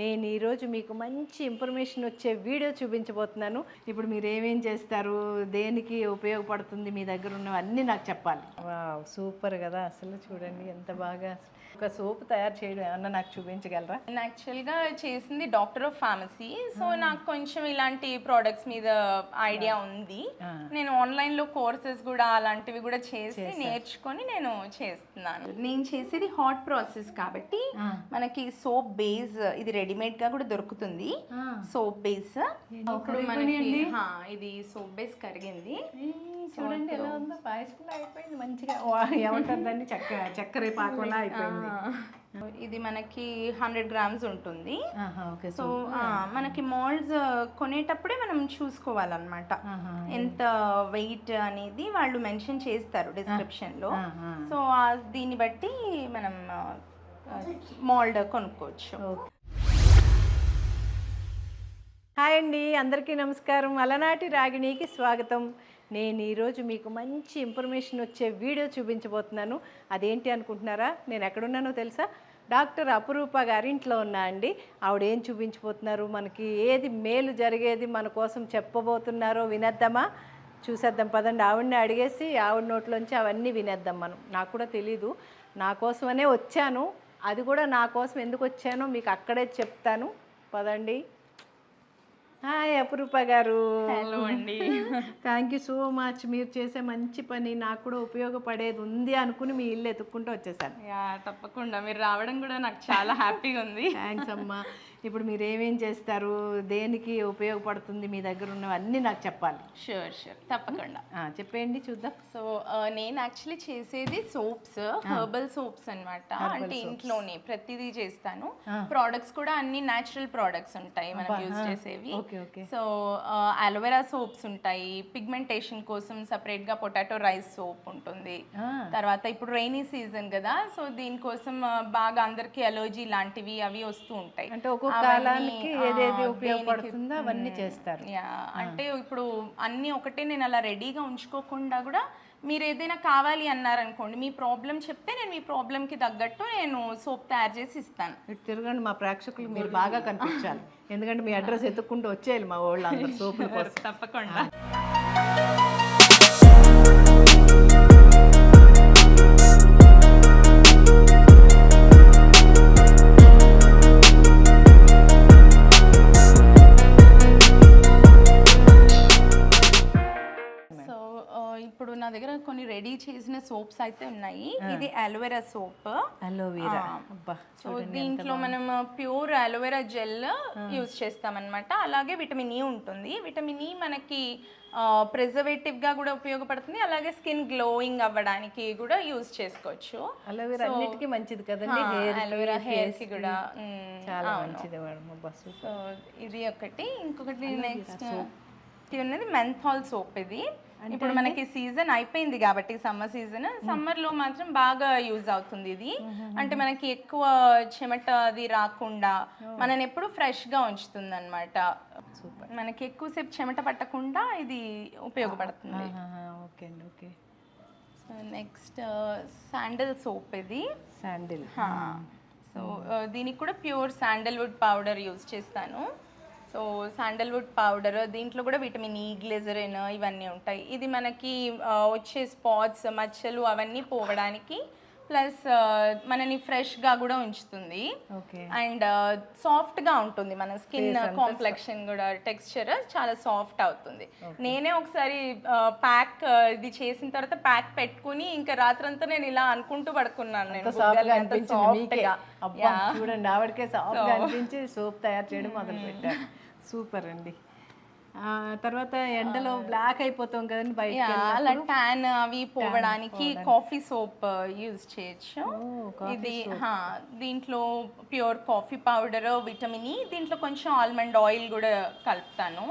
నేను ఈరోజు మీకు మంచి ఇన్ఫర్మేషన్ వచ్చే వీడియో చూపించబోతున్నాను. ఇప్పుడు మీరు ఏమేం చేస్తారు? దేనికి ఉపయోగపడుతుంది మీ దగ్గర ఉన్నవన్నీ నాకు చెప్పాలి. వావ్ సూపర్ కదా. అసలు చూడండి ఎంత బాగా ఒక సోప్ తయారు చేయడం ఏమన్నా నాకు చూపించగలరా? నేను యాక్చువల్గా చేసింది డాక్టర్ ఆఫ్ ఫార్మసీ సో నాకు కొంచెం ఇలాంటి ప్రోడక్ట్స్ మీద ఐడియా ఉంది. నేను ఆన్లైన్లో కోర్సెస్ కూడా అలాంటివి కూడా చేసి నేర్చుకొని నేను చేస్తున్నాను. నేను చేసేది హాట్ ప్రాసెస్ కాబట్టి మనకి సోప్ బేస్ ఇది రెడీమేడ్ గా కూడా దొరుకుతుంది. Soap base. ఇప్పుడు మనకి ఇది సోప్ బేస్ కరిగింది. చూడండి ఎలా ఉందో. పాయసంలా అయిపోయింది. మంచిగా ఏమంటారు దాన్ని చక్కెర చక్కెర పాకంలా అయిపోయింది. ఇది మనకి హండ్రెడ్ గ్రామ్స్ ఉంటుంది. సో ఆ, మనకి మోల్డ్స్ కొనేటప్పుడే మనం చూసుకోవాలన్నమాట. ఎంత వెయిట్ అనేది వాళ్ళు మెన్షన్ చేస్తారు డిస్క్రిప్షన్లో. సో ఆ దీన్ని బట్టి మనం మోల్డ్ కొనుక్కోవచ్చు. హాయ్ అండి అందరికీ నమస్కారం. అలనాటి రాగిణికి స్వాగతం. నేను ఈరోజు మీకు మంచి ఇన్ఫర్మేషన్ వచ్చే వీడియో చూపించబోతున్నాను. అదేంటి అనుకుంటున్నారా? నేను ఎక్కడున్నానో తెలుసా? డాక్టర్ అపురూప గారి ఇంట్లో ఉన్నా అండి. ఆవిడ ఏం చూపించబోతున్నారు? మనకి ఏది మేలు జరిగేది మన కోసం చెప్పబోతున్నారో వినేద్దామా? చూసేద్దాం పదండి. ఆవిడని అడిగేసి ఆవిడ నోట్లోంచి అవన్నీ వినేద్దాం మనం. నాకు కూడా తెలీదు. నా కోసమనే వచ్చాను. అది కూడా నా కోసం ఎందుకు వచ్చానో మీకు అక్కడే చెప్తాను. పదండి. హాయ్ అపురూప గారు. హలో అండి. థ్యాంక్ యూ సో మచ్ మీరు చేసే మంచి పని నాకు కూడా ఉపయోగపడేది ఉంది అనుకుని మీ ఇల్లు ఎత్తుక్కుంటూ వచ్చేసాను. యా తప్పకుండా. మీరు రావడం కూడా నాకు చాలా హ్యాపీగా ఉంది. థ్యాంక్స్ అమ్మా. ఇప్పుడు మీరు ఏమేం చేస్తారు? దేనికి ఉపయోగపడుతుంది మీ దగ్గర ఉన్నవన్నీ నాకు చెప్పాలి. షూర్ షూర్ తప్పకుండా. చెప్పేయండి చూద్దాం. సో నేను యాక్చువల్లీ చేసేది సోప్స్ హెర్బల్ సోప్స్ అన్నమాట. అంటే ఇంట్లోనే ప్రతిదీ చేస్తాను. ప్రోడక్ట్స్ కూడా అన్ని న్యాచురల్ ప్రోడక్ట్స్ ఉంటాయి మనం యూజ్ చేసేవి. సో అలోవెరా సోప్స్ ఉంటాయి. పిగ్మెంటేషన్ కోసం separate గా పొటాటో రైస్ సోప్ ఉంటుంది. తర్వాత ఇప్పుడు రైనీ సీజన్ కదా సో దీనికోసం బాగా అందరికి అలర్జీ లాంటివి అవి వస్తూ ఉంటాయి. అంటే కాలానికి ఏదేది ఉపయోగపడుతుందో అవన్నీ. చేస్తారు. అంటే ఇప్పుడు అన్నీ ఒకటే నేను అలా రెడీగా ఉంచుకోకుండా కూడా మీరు ఏదైనా కావాలి అన్నారనుకోండి మీ ప్రాబ్లం చెప్తే నేను మీ ప్రాబ్లంకి తగ్గట్టు నేను సోప్ తయారు చేసి ఇస్తాను. ఇటు తిరగండి మా ప్రేక్షకులు మీరు బాగా కనిపించాలి. ఎందుకంటే మీ అడ్రస్ ఎత్తుక్కుంటూ వచ్చేయాలి మా వాళ్ళు అందరు సోపుల కోసం. తప్పకుండా. చేసిన సోప్స్ అయితే ఉన్నాయి. ఇది అలోవెరా సోప్. అలోవీరా. సో దీంట్లో మనం ప్యూర్ అలోవెరా జెల్ యూజ్ చేస్తామన్నమాట. అలాగే విటమిన్ ఈ ఉంటుంది. విటమిన్ ఈ మనకి ప్రిజర్వేటివ్గా కూడా ఉపయోగపడుతుంది. అలాగే స్కిన్ గ్లోయింగ్ అవ్వడానికి కూడా యూజ్ చేసుకోవచ్చు. అలోవీరా అన్నిటికీ మంచిది కదండి. హెయిర్ అలోవెరా హెయిర్కి కూడా. చాలా మంచిది ఇది ఒకటి. ఇంకొకటి నెక్స్ట్ ఇది ఉన్నది మెంథాల్ సోప్ ఇది. ఇప్పుడు మనకి సీజన్ అయిపోయింది కాబట్టి సమ్మర్ సీజన్ సమ్మర్లో మాత్రం బాగా యూజ్ అవుతుంది ఇది. అంటే మనకి ఎక్కువ చెమట అది రాకుండా మనని ఎప్పుడు ఫ్రెష్గా ఉంచుతుంది అనమాట మనకి ఎక్కువసేపు చెమట పట్టకుండా ఇది ఉపయోగపడుతుంది. ఓకే అండి okay. So next sandal soap ఇది. శాండిల్. సో దీనికి కూడా ప్యూర్ శాండల్వుడ్ పౌడర్ యూజ్ చేస్తాను. సో శాండల్వుడ్ పౌడర్ దీంట్లో కూడా విటమిన్ ఈ గ్లిజరిన్ ఇవన్నీ ఉంటాయి. ఇది మనకి వచ్చే స్పాట్స్ మచ్చలు అవన్నీ పోవడానికి ప్లస్ మనని ఫ్రెష్గా కూడా ఉంచుతుంది. అండ్ సాఫ్ట్గా ఉంటుంది. మన స్కిన్ కాంప్లెక్షన్ కూడా టెక్స్చర్ చాలా సాఫ్ట్ అవుతుంది. నేనే ఒకసారి ప్యాక్ ఇది చేసిన తర్వాత ప్యాక్ పెట్టుకుని ఇంకా రాత్రంతా నేను ఇలా అనుకుంటూ పడుకున్నాను నేను. చూడండి ఆవిడకే సాఫ్ట్గా అనిపించి సోప్ తయారు చేయడం మొదలు పెట్టారు సూపర్ అండి. తర్వాత ఎండలో బ్లాక్ అయిపోతాం కదండి బయట అలా ట్యాన్ అవి పోవడానికి కాఫీ సోప్ యూజ్ చేయొచ్చు. ఇది హా, దీంట్లో pure coffee powder vitamin E దీంట్లో కొంచెం ఆల్మండ్ ఆయిల్ కూడా కలుపుతాను.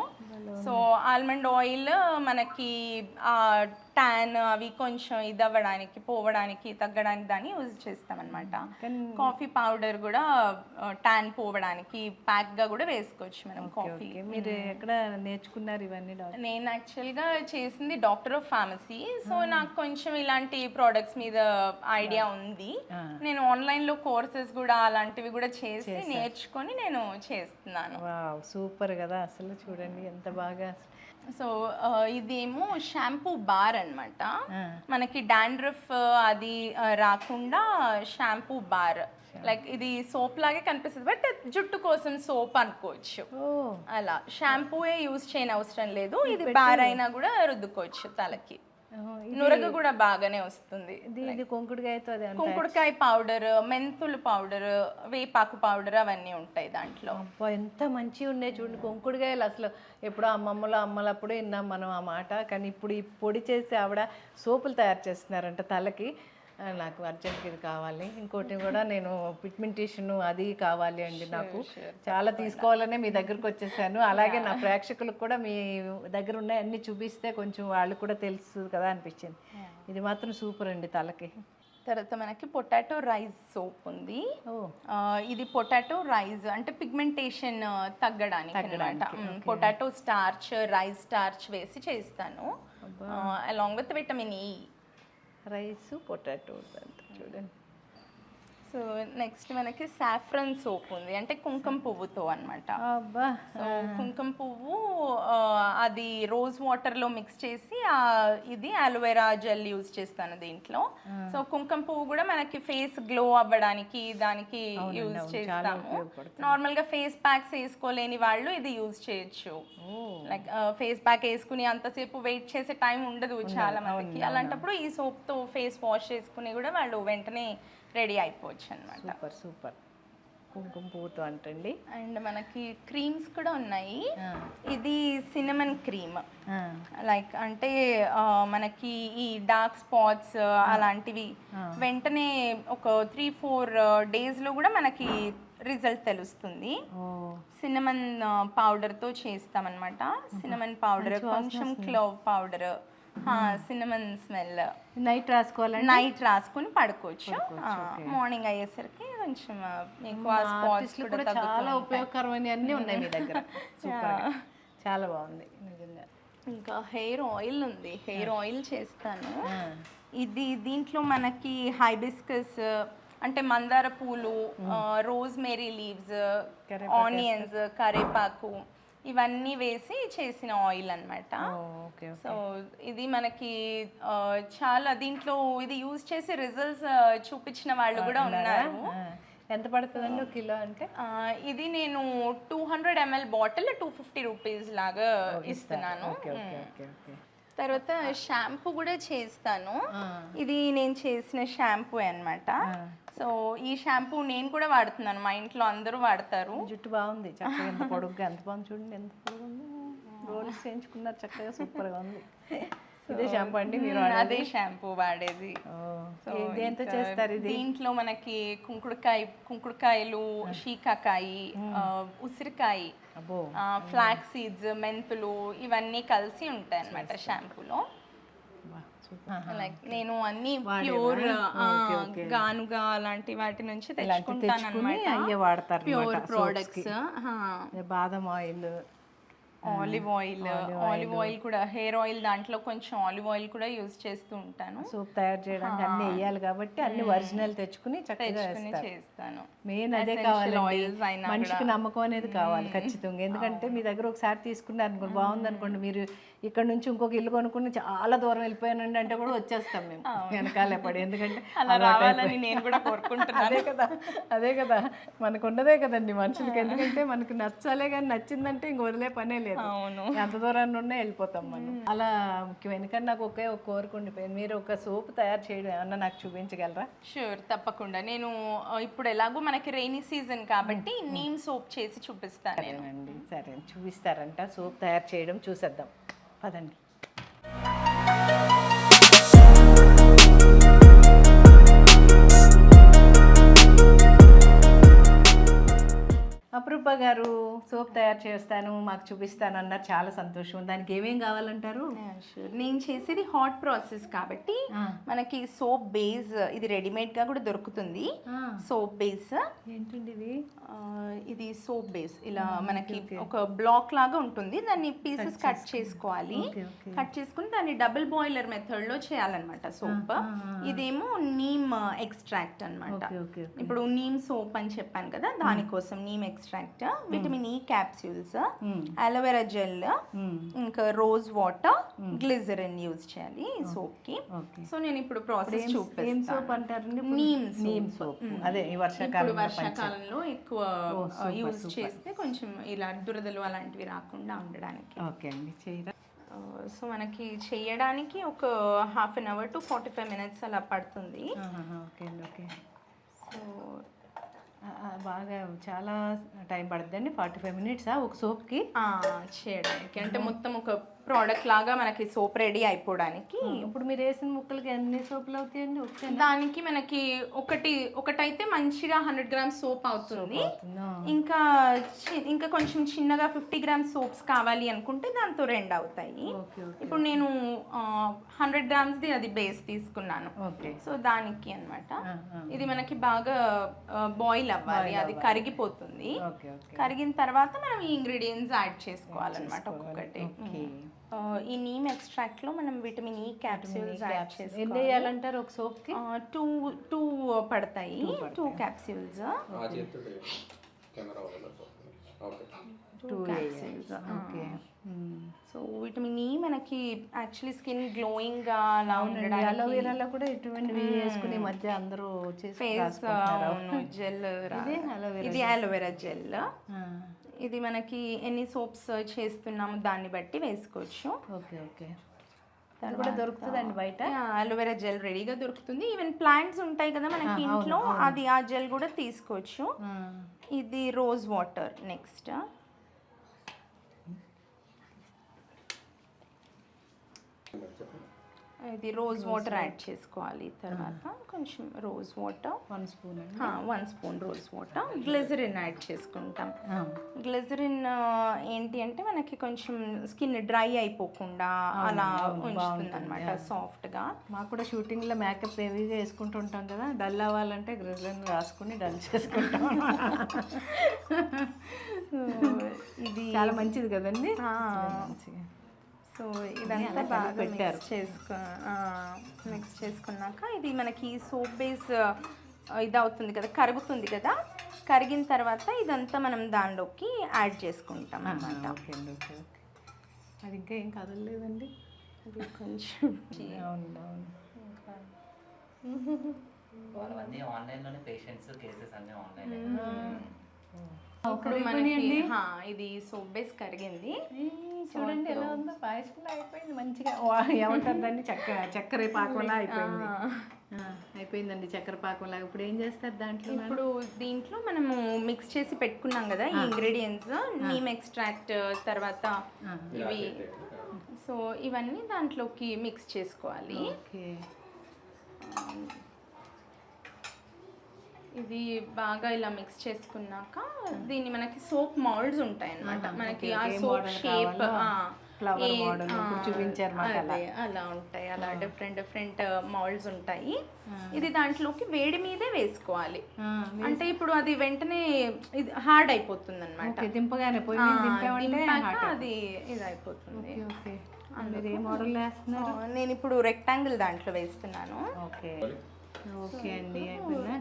సో ఆల్మండ్ ఆయిల్ మనకి ఆ ట్యాన్ అవి కొంచెం ఇది అవ్వడానికి పోవడానికి తగ్గడానికి దాన్ని యూజ్ చేస్తాం అనమాట కాఫీ పౌడర్ కూడా ట్యాన్ పోవడానికి ప్యాక్గా కూడా వేసుకోవచ్చు మనం కాఫీ మీరు ఎక్కడ నేర్చుకున్నారు ఇవన్నీ నేను యాక్చువల్గా చేసింది డాక్టర్ ఆఫ్ ఫార్మసీ సో నాకు కొంచెం ఇలాంటి ప్రోడక్ట్స్ మీద ఐడియా ఉంది. నేను ఆన్లైన్లో కోర్సెస్ కూడా అలాంటివి కూడా చేసి నేర్చుకొని నేను చేస్తున్నాను. వావ్ సూపర్ కదా. అసలు చూడండి ఎంత బాగా సో ఆ, ఇదేమో షాంపూ బార్ అన్నమాట. మనకి డాండ్రఫ్ అది రాకుండా షాంపూ బార్. లైక్ ఇది సోప్ లాగే కనిపిస్తుంది. బట్ జుట్టు కోసం సోప్ అనుకోవచ్చు. అలా. షాంపూయే యూజ్ చేయని అవసరం లేదు. ఇది బార్ అయినా కూడా రుద్దుకోవచ్చు తలకి. నురగ కూడా బాగానే వస్తుంది. అంత కుంకుడుకాయ పౌడర్ మెంతులు పౌడర్ వేపాకు పౌడర్ అవన్నీ ఉంటాయి దాంట్లో. ఎంత మంచిగా ఉన్నాయి చూడండి. కొంకుడుగాయలు అసలు ఎప్పుడో అమ్మమ్మలో అమ్మలప్పుడు విన్నాం మనం ఆ మాట. కానీ ఇప్పుడు ఈ పొడి చేసి ఆవిడ సోపులు తయారు చేస్తున్నారంట తలకి. నాకు అర్జెంట్గా ఇది కావాలి. ఇంకోటి కూడా నేను పిగ్మెంటేషన్ అది కావాలి అండి నాకు. చాలా తీసుకోవాలనే మీ దగ్గరకు వచ్చేసాను. అలాగే నా ప్రేక్షకులకు కూడా మీ దగ్గర ఉన్నాయి అన్ని చూపిస్తే కొంచెం వాళ్ళు కూడా తెలుసు కదా అనిపించింది. ఇది మాత్రం సూపర్ అండి తలకి. తర్వాత మనకి పొటాటో రైస్ సోప్ ఉంది. ఇది పొటాటో రైస్ అంటే పిగ్మెంటేషన్ తగ్గడానికి. అనమాట పొటాటో స్టార్చ్ రైస్ స్టార్చ్ వేసి చేస్తాను. Along with vitamin E rice potato చూడండి. సో నెక్స్ట్ మనకి సాఫ్రన్ సోప్ ఉంది. అంటే కుంకుమ పువ్వుతో అన్నమాట. అబ్బా సో కుంకుమ పువ్వు అది రోజ్ వాటర్లో మిక్స్ చేసి ఆ ఇది అలోవెరా జెల్ యూజ్ చేస్తాను దీంట్లో. సో కుంకుమ పువ్వు కూడా మనకి ఫేస్ గ్లో అవ్వడానికి దానికి యూజ్ చేస్తాము. నార్మల్గా ఫేస్ ప్యాక్స్ వేసుకోలేని వాళ్ళు ఇది యూజ్ చేయొచ్చు. లైక్ ఫేస్ ప్యాక్ వేసుకుని అంతసేపు వెయిట్ చేసే టైం ఉండదు చాలా మందికి అలాంటప్పుడు ఈ సోప్తో ఫేస్ వాష్ చేసుకుని కూడా వాళ్ళు వెంటనే రెడీ అయిపోవచ్చు అనమాట సూపర్ సూపర్. కుంకుమ పువ్వుతో అంటండి. అండ్ మనకి క్రీమ్స్ కూడా ఉన్నాయి. ఇది సినమన్ క్రీమ్. లైక్ అంటే మనకి ఈ డార్క్ స్పాట్స్ అలాంటివి వెంటనే ఒక త్రీ ఫోర్ డేస్లో కూడా మనకి రిజల్ట్ తెలుస్తుంది. సినమన్ పౌడర్తో చేస్తామన్నమాట. సినమన్ పౌడర్ కొంచెం clove powder. Cinnamon smell night రాసుకోవాలండి? Night రాసుకుని పడుకోవచ్చు. మార్నింగ్ అయ్యేసరికి కొంచెం స్పాట్స్ కూడా చాలా ఉపయోగకరమైన అన్నీ ఉన్నాయి మీ దగ్గర. చాలా బాగుంది నిజంగా. ఇంకా హెయిర్ ఆయిల్ ఉంది. హెయిర్ ఆయిల్ చేస్తాను. ఇది దీంట్లో మనకి హైబిస్కస్ అంటే మందార పూలు రోజ్ మేరీ లీవ్స్ ఆనియన్స్ కరేపాకు ఇవన్నీ వేసి చేసిన ఆయిల్ ఓకే సో ఇది మనకి చాలా దీంట్లో ఇది యూజ్ చేసి రిజల్ట్స్ చూపించిన వాళ్ళు కూడా ఉన్నారు. ఎంత పడుతుందండి ఒక కిలో అంటే? ఇది నేను two hundred ML bottle two fifty rupees లాగా ఇస్తున్నాను. తర్వాత షాంపూ కూడా చేస్తాను. ఇది నేను చేసిన షాంపూ అన్నమాట. సో ఈ షాంపూ నేను కూడా వాడుతున్నాను మా ఇంట్లో అందరూ వాడతారు. జుట్టు బాగుంది చక్కగా ఎంత పొడుగ్గా ఎంత బాగుంది చూడండి ఎంత పొడుగుంది. రోల్స్ చేయించుకున్నారు చక్కగా సూపర్గా ఉంది. ఇదే షాంపూ అండి మీరు అదే షాంపూ వాడేది. ఇంకా చేస్తారు ఇది? దీంట్లో మనకి కుంకుడుకాయ కుంకుడుకాయలు షీకాకాయ ఉసిరికాయ ఫ్లాక్ సీడ్స్ మెంతులు ఇవన్నీ కలిసి ఉంటాయి అన్నమాట షాంపూలో. సూపర్. లైక్ నేను అన్ని ప్యూర్ గానుగా అలాంటి వాటి నుంచి తెచ్చుకుంటాను తెచ్చుకుని అయ్యే వాడతారు ప్యూర్ ప్రోడక్ట్స్ బాదం oil. Olive oil olive oil కూడా హెయిర్ ఆయిల్ దాంట్లో కొంచెం ఆలివ్ ఆయిల్ కూడా యూజ్ చేస్తూ ఉంటాను. సూప్ తయారు చేయడానికి అన్ని వేయాలి కాబట్టి అన్ని ఒరిజినల్ తెచ్చుకుని చక్కగా తెచ్చుకుని వేస్తారు. చేస్తాను. మెయిన్ అదే కావాలి అయినా మనిషికి నమ్మకం అనేది కావాలి ఖచ్చితంగా. ఎందుకంటే మీ దగ్గర ఒకసారి తీసుకున్నారు అనుకోండి బాగుంది అనుకోండి మీరు ఇక్కడ నుంచి ఇంకొక ఇల్లు కొనుక్కుని చాలా దూరం వెళ్ళిపోయానండి అంటే కూడా వచ్చేస్తాం మేము. వెనకాలే పడి. ఎందుకంటే అలా రావాలని నేను కూడా కోరుకుంటున్నాను. అదే కదా అదే కదా. మనకు ఉన్నదే కదండి మనుషులకి. ఎందుకంటే మనకు నచ్చాలే కానీ నచ్చిందంటే ఇంక వదిలే పనే లేదు. అవును. ఎంత దూరాన్ని ఉన్నా వెళ్ళిపోతాం మనం. అలా ముఖ్యం. ఎందుకంటే నాకు ఒకే ఒక కోరిక ఉండిపోయింది. మీరు ఒక సోప్ తయారు చేయడం ఏమన్నా నాకు చూపించగలరా? షూర్ తప్పకుండా. నేను ఇప్పుడు ఎలాగో మనకి రైనీ సీజన్ కాబట్టి నీమ్ సోప్ చేసి చూపిస్తాను సరే. చూపిస్తారంట. సోప్ తయారు చేయడం చూసేద్దాం. పదండి. అప్రూప గారు సోప్ తయారు చేస్తాను మాకు చూపిస్తాను అన్నారు. చాలా సంతోషం. దానికి ఏమేం కావాలంటారు. నేను చేసేది హాట్ ప్రాసెస్ కాబట్టి మనకి సోప్ బేస్ ఇది రెడీమేడ్గా కూడా దొరుకుతుంది. సోప్ బేస్ ఏంటండి ఇది? ఇది సోప్ బేస్ ఇలా మనకి ఒక బ్లాక్ లాగా ఉంటుంది. దాన్ని పీసెస్ కట్ చేసుకోవాలి. కట్ చేసుకుని దాన్ని డబుల్ బాయిలర్ మెథడ్లో చేయాలన్నమాట సోప్ ఇదేమో నీమ్ ఎక్స్ట్రాక్ట్ ఓకే ఇప్పుడు నీమ్ సోప్ అని చెప్పాను కదా దానికోసం neem extract vitamin E capsules aloe vera gel. ఇంకా రోజ్ వాటర్ గ్లిజరిన్ యూజ్ చేయాలి. ఈ సోప్కి సో నేను ఇప్పుడు ప్రాసెస్ చూపిస్తాను. సోప్ అంటారండి నీమ్ నీమ్ సోప్ అదే ఈ వర్షాకాలం వర్షాకాలంలో ఎక్కువ యూజ్ చేస్తే కొంచెం ఇలా దురదలు అలాంటివి రాకుండా ఉండడానికి. ఓకే అండి చేయరా? సో మనకి చేయడానికి ఒక half an hour to forty five minutes అలా పడుతుంది. ఓకే ఓకే సో బాగా చాలా టైం పడుతుందండి ఫార్టీ ఫైవ్ మినిట్సా ఒక సోప్కి? చేయడానికి. అంటే మొత్తం ఒక ప్రోడక్ట్ లాగా మనకి సోప్ రెడీ అయిపోవడానికి. ఇప్పుడు మీరు వేసిన ముక్కలకి ఎన్ని సోపులు అవుతాయండి? ఒకటే దానికి మనకి ఒకటి ఒకటైతే మంచిగా హండ్రెడ్ గ్రామ్స్ సోప్ అవుతుంది? ఇంకా ఇంకా కొంచెం చిన్నగా ఫిఫ్టీ గ్రామ్స్ సోప్స్ కావాలి అనుకుంటే దాంతో రెండు అవుతాయి. ఇప్పుడు నేను హండ్రెడ్ గ్రామ్స్ది అది బేస్ తీసుకున్నాను. సో దానికి ఆ. ఇది మనకి బాగా బాయిల్ అవ్వాలి. అది కరిగిపోతుంది. కరిగిన తర్వాత మనం ఈ ఇంగ్రీడియంట్స్ యాడ్ చేసుకోవాలన్నమాట ఒక్కొక్కటి. ఈ నీమ్ ఎక్స్ట్రాక్ట్లో మనం విటమిన్ ఈ క్యాప్సూల్స్ యాడ్ ఎన్ని చేసుకోవాలి. వేయాలంటారు ఒక సోప్కి? టూ టూ పడతాయి. టూ క్యాప్సూల్స్ ఆ చేతుడు కెమెరా వల్ల okay two capsules okay. So vitamin E మనకి యాక్చువల్లీ స్కిన్ గ్లోయింగ్గా అలా ఉండడానికి అలోవెరాలో కూడా ఇటువంటివి వేసుకుని ఈ మధ్య అందరూ చేసి ఫేస్. జెల్ ఇదే అలోవెరా జెల్ ఇది మనకి ఎన్ని సోప్స్ చేస్తున్నాము దాన్ని బట్టి వేసుకోవచ్చు. Okay okay. కూడా దొరుకుతుందండి బయట? అలోవెరా జెల్ రెడీగా దొరుకుతుంది. ఈవెన్ ప్లాంట్స్ ఉంటాయి కదా మనకి ఇంట్లో అది ఆ జెల్ కూడా తీసుకోవచ్చు. ఇది రోజ్ వాటర్ నెక్స్ట్ ఇది రోజ్ వాటర్ యాడ్ చేసుకోవాలి తర్వాత కొంచెం rose water one spoon one spoon rose water glycerin add చేసుకుంటాం. గ్లిజరిన్ ఏంటి అంటే మనకి కొంచెం స్కిన్ డ్రై అయిపోకుండా అలా ఉంచుతుంది అనమాట సాఫ్ట్గా మాకు కూడా షూటింగ్లో మేకప్ హెవీగా వేసుకుంటూ ఉంటాం కదా డల్ అవ్వాలంటే గ్రిజలిన్ రాసుకుని డల్ చేసుకుంటాం. ఇది చాలా మంచిది కదండి? మంచిగా. సో ఇదంతా బాగా పెట్టారు. చేసుకో మిక్స్ చేసుకున్నాక ఇది మనకి సోప్ బేస్ ఇది అవుతుంది కదా కరుగుతుంది కదా కరిగిన తర్వాత ఇదంతా మనం దానిలోకి యాడ్ చేసుకుంటాం ఆ, అన్నమాట. ఓకే అండి ఓకే ఓకే. అది ఇంకా ఏం కదలలేదండి? అది కొంచెం అవును అవును వాళ్ళవన్నీ ఆన్లైన్లోనే పేషెంట్స్ కేసెస్ అన్నీ ఆన్లైన్ ఇప్పుడు మనకి హా, ఇది సోప్ బేస్ కరిగింది చూడండి ఎలా ఉందో పాయసంలో అయిపోయింది మంచిగా. వా, ఏమంటారు దాన్ని? చక్కెర చక్కెర పాకంలా అయిపోయింది. ఆ, అయిపోయిందండి చక్కెర పాకంలా. ఇప్పుడు ఏం చేస్తారు దాంట్లో ఇప్పుడు దీంట్లో మనము మిక్స్ చేసి పెట్టుకున్నాం కదా ఈ ఇంగ్రీడియంట్స్. నీమ్ ఎక్స్ట్రాక్ట్ తర్వాత ఇవి. సో ఇవన్నీ దాంట్లోకి మిక్స్ చేసుకోవాలి. ఓకే. ఇది బాగా ఇలా మిక్స్ చేసుకున్నాక దీన్ని మనకి సోప్ మౌల్డ్స్ ఉంటాయి అన్నమాట మనకి ఆ సోప్ షేప్ చూపించారు అలా. ఉంటాయి. అలా డిఫరెంట్ డిఫరెంట్ మౌల్డ్స్ ఉంటాయి. ఇది దాంట్లోకి వేడి మీదే వేసుకోవాలి. అంటే ఇప్పుడు అది వెంటనే ఇది హార్డ్ అయిపోతుంది అనమాట దింపగానే అది ఇది అయిపోతుంది నేను ఇప్పుడు రెక్టాంగిల్ దాంట్లో వేస్తున్నాను. ఓకే. ఓకే అండి.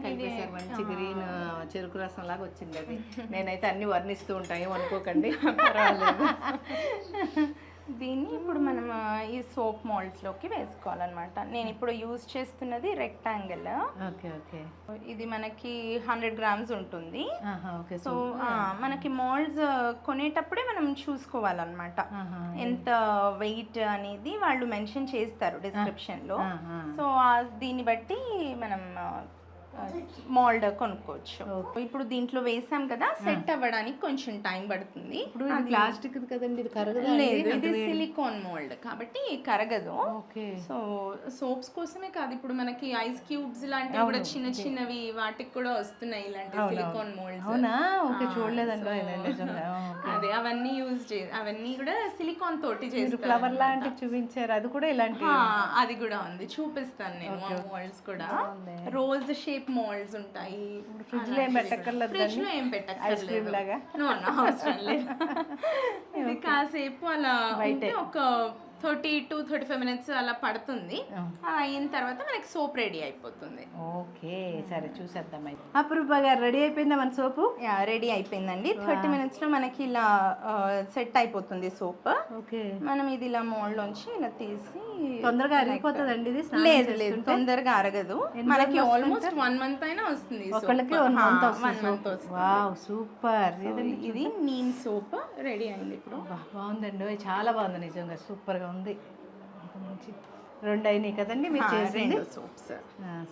కలిపేసారు మంచి గ్రీన్ చెరుకు రసం లాగా వచ్చింది అది. నేనైతే అన్ని వర్ణిస్తూ ఉంటాయి అనుకోకండి. పర్వాలేదు. దీన్ని ఇప్పుడు మనం ఈ సోప్లోకి వేసుకోవాలన్నమాట. నేను ఇప్పుడు యూజ్ చేస్తున్నది రెక్టాంగిల్. Okay okay. ఇది మనకి హండ్రెడ్ గ్రామ్స్ ఉంటుంది. సో మనకి మోల్డ్స్ కొనేటప్పుడే మనం చూసుకోవాలన్నమాట. ఎంత వెయిట్ అనేది వాళ్ళు మెన్షన్ చేస్తారు డిస్క్రిప్షన్లో. సో దీన్ని బట్టి మనం మోల్డ్ కొనుక్కోవచ్చు. ఇప్పుడు దీంట్లో వేసాం కదా సెట్ అవ్వడానికి కొంచెం టైం పడుతుంది. ఇప్పుడు ప్లాస్టిక్ కదండి ఇది కరగదా లేదు ఇది సిలికాన్ మోల్డ్ కాబట్టి కరగదు. ఓకే. సో సోప్స్ కోసమే కాదు ఇప్పుడు మనకి ఐస్ క్యూబ్స్ లాంటివి కూడా చిన్న చిన్నవి వాటికి కూడా వస్తున్నాయి ఇలాంటి సిలికాన్ మోల్డ్స్. అవునా? ఓకే చూడలేదండి. అదే అవన్నీ యూజ్ చే అవన్నీ కూడా సిలికాన్ తోటి చేస్తారు ఫ్లవర్ లాంటివి చూపించారు అది కూడా ఇలాంటి అది కూడా ఉంది. చూపిస్తాను నేను మోల్డ్స్ కూడా. రోజ్ షేప్ మోల్డ్స్ ఉంటాయి. ఫ్రిడ్జ్లో ఏం పెట్టక్కర్లేదు ఫ్రిడ్జ్లో ఏం ఐస్ క్రీమ్ పెట్టక్కర్లేదు లాగా? No, no, అవసరం లేదు. ఇది కాసేపు అలా ఒక thirty to thirty five minutes అలా పడుతుంది. అయిన తర్వాత మనకి సోప్ రెడీ అయిపోతుంది. ఓకే సరే చూసేద్దాం అయితే. అపరూప గారు రెడీ అయిపోయిందా మన సోపు? యా రెడీ అయిపోయిందండి. థర్టీ మినిట్స్లో మనకి ఇలా సెట్ అయిపోతుంది సోప్. ఓకే. మనం ఇది ఇలా మోల్డ్ లోంచి ఇలా తీసి తొందరగా అరిగిపోతుందండి ఇది? లేదు లేదు తొందరగా అరగదు. మనకి ఆల్మోస్ట్ వన్ మంత్ అయినా వస్తుంది. ఒకళ్ళకి వన్ మంత్ one వస్తుంది month వస్తుంది. Wow super. ఇది నీమ్ సోప్ రెడీ అయింది ఇప్పుడు. బాగుందండి. చాలా బాగుంది నిజంగా. సూపర్గా ఉంది అంత మంచి రెండు అయినాయి కదండి మీరు చేసింది?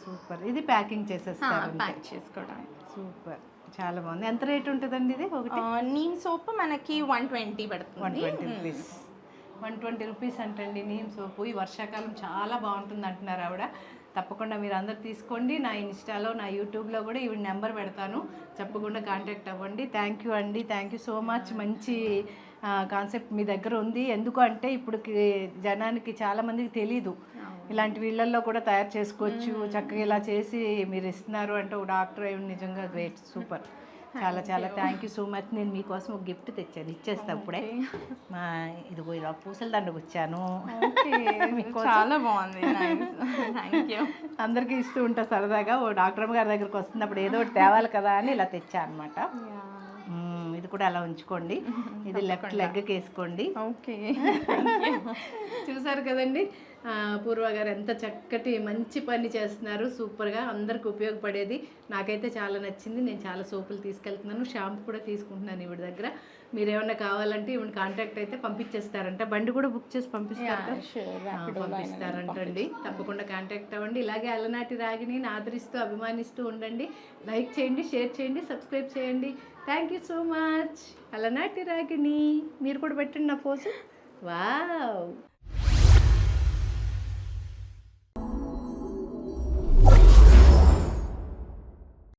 సూపర్. ఇది ప్యాకింగ్ చేసేస్తారు ప్యాక్ చేసుకోవడానికి. సూపర్. చాలా బాగుంది. ఎంత రేట్ ఉంటుందండి ఇది ఒకటి? నీమ్ సోప్ మనకి వన్ ట్వంటీ వన్ పడుతుంది twenty rupees. One twenty rupees అంటండి నీమ్ సోపు. ఈ వర్షాకాలం చాలా బాగుంటుంది అంటున్నారు ఆవిడ. తప్పకుండా మీరు అందరు తీసుకోండి. నా ఇన్స్టాలో నా యూట్యూబ్లో కూడా ఈవిడ నెంబర్ పెడతాను. తప్పకుండా కాంటాక్ట్ అవ్వండి. థ్యాంక్ యూ అండి. Thank you so much. మంచి కాన్సెప్ట్ మీ దగ్గర ఉంది. ఎందుకు అంటే ఇప్పుడు జనానికి చాలా మందికి తెలీదు. ఇలాంటి వీళ్ళల్లో కూడా తయారు చేసుకోవచ్చు. చక్కగా ఇలా చేసి మీరు ఇస్తున్నారు అంటే ఒక డాక్టర్ అయి ఉండి నిజంగా గ్రేట్. సూపర్. చాలా చాలా థ్యాంక్ యూ సో మచ్. నేను మీకోసం ఒక గిఫ్ట్ తెచ్చాను. ఇచ్చేస్తా అప్పుడే మా ఇదిగో ఇలా పూసల దండకు వచ్చాను. చాలా బాగుంది. థ్యాంక్ యూ అందరికీ ఇస్తూ ఉంటా సరదాగా. ఓ డాక్టర్ గారి దగ్గరకు వస్తున్నప్పుడు ఏదో ఒకటి తేవాలి కదా అని ఇలా తెచ్చా అనమాట కూడా అలా ఉంచుకోండి. ఇది లెఫ్ట్ లెగ్కి వేసుకోండి ఓకే. చూసారు కదండి? పూర్వ గారు ఎంత చక్కటి మంచి పని చేస్తున్నారు. సూపర్గా అందరికి ఉపయోగపడేది. నాకైతే చాలా నచ్చింది. నేను చాలా సోపులు తీసుకెళ్తున్నాను. షాంపూ కూడా తీసుకుంటున్నాను ఈవిడ దగ్గర. మీరు ఏమైనా కావాలంటే ఈవిడ కాంటాక్ట్ అయితే పంపించేస్తారంట. బండి కూడా బుక్ చేసి పంపిస్తారు పంపిస్తారంటండి. తప్పకుండా కాంటాక్ట్ అవ్వండి. ఇలాగే అలనాటి రాగిని ఆదరిస్తూ అభిమానిస్తూ ఉండండి. లైక్ చేయండి షేర్ చేయండి సబ్స్క్రైబ్ చేయండి. థ్యాంక్ యూ సో మచ్ అలనాటి రాగిణి. మీరు కూడా పెట్టండి నా పోసు వావ్